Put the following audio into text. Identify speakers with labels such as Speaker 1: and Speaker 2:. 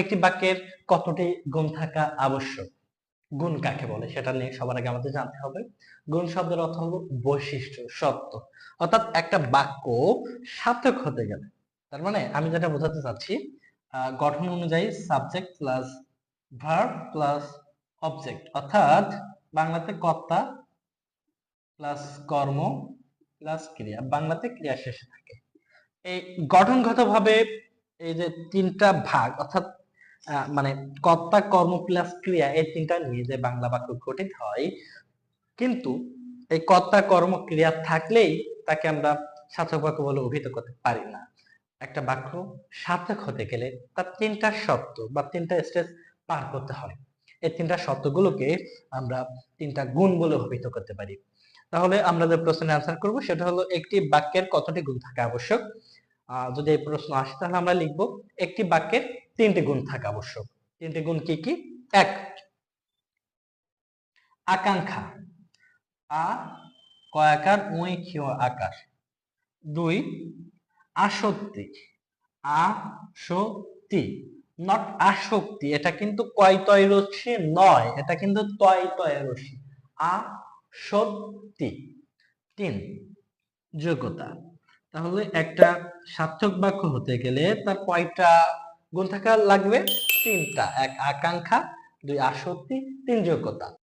Speaker 1: একটি বাক্যের কতটি গুণ থাকা আবশ্যক? গুণ কাকে বলে? সেটা নিয়ে সবার আগে আমাদের জানতে হবে। গুণ শব্দের অর্থ হলো বৈশিষ্ট্য, সত্য। অর্থাৎ একটা বাক্য সার্থক হতে গেলে। তার মানে আমি যেটা বোঝাতে চাচ্ছি গঠন অনুযায়ী subject plus verb plus object অর্থাৎ বাংলাতে কর্তা প্লাস কর্ম প্লাস ক্রিয়া। বাংলাতে ক্রিয়া শেষে থাকে। এই গঠনগতভাবে এই যে তিনটা ভাগ, অর্থাৎ মানে কর্তা কর্ম প্লাস ক্রিয়া এই তিনটা নিয়ে যে বাংলা বাক্য গঠিত হয়, কিন্তু এই কর্তা কর্ম ক্রিয়া থাকলেই তাকে আমরা সার্থক বাক্য বলে অভিহিত করতে পারি না। একটা বাক্য সার্থক হতে গেলে তার তিনটা শব্দ বা তিনটা স্টেজ পার করতে হয়। এই তিনটা শব্দগুলোকে আমরা তিনটা গুণ বলে অভিহিত করতে পারি। তাহলে আমরা যে প্রশ্নের আনসার করব, সেটা হলো একটি বাক্যের কতটি গুণ থাকা আবশ্যক? যদি এই প্রশ্ন আসে তাহলে আমরা লিখব, একটি বাক্যের তিনটি গুণ থাকা আবশ্যক। তিনটি গুণ কি কি? এক। আকাঙ্ক্ষা। আ, কয়াকার ক্ষীয়, আকার। দুই, আসক্তি। আসক্তি নট আসক্তি, এটা কিন্তু কয় তয় রশ্মি? নয়। এটা কিন্তু তয় তয় রশ্মি। আসক্তি তিন, যোগ্যতা। তাহলে একটা সার্থক বাক্য হতে গেলে তার কয়টা গুণ থাকা লাগবে তিনটা। এক আকাঙ্ক্ষা দুই আসক্তি তিন যোগ্যতা।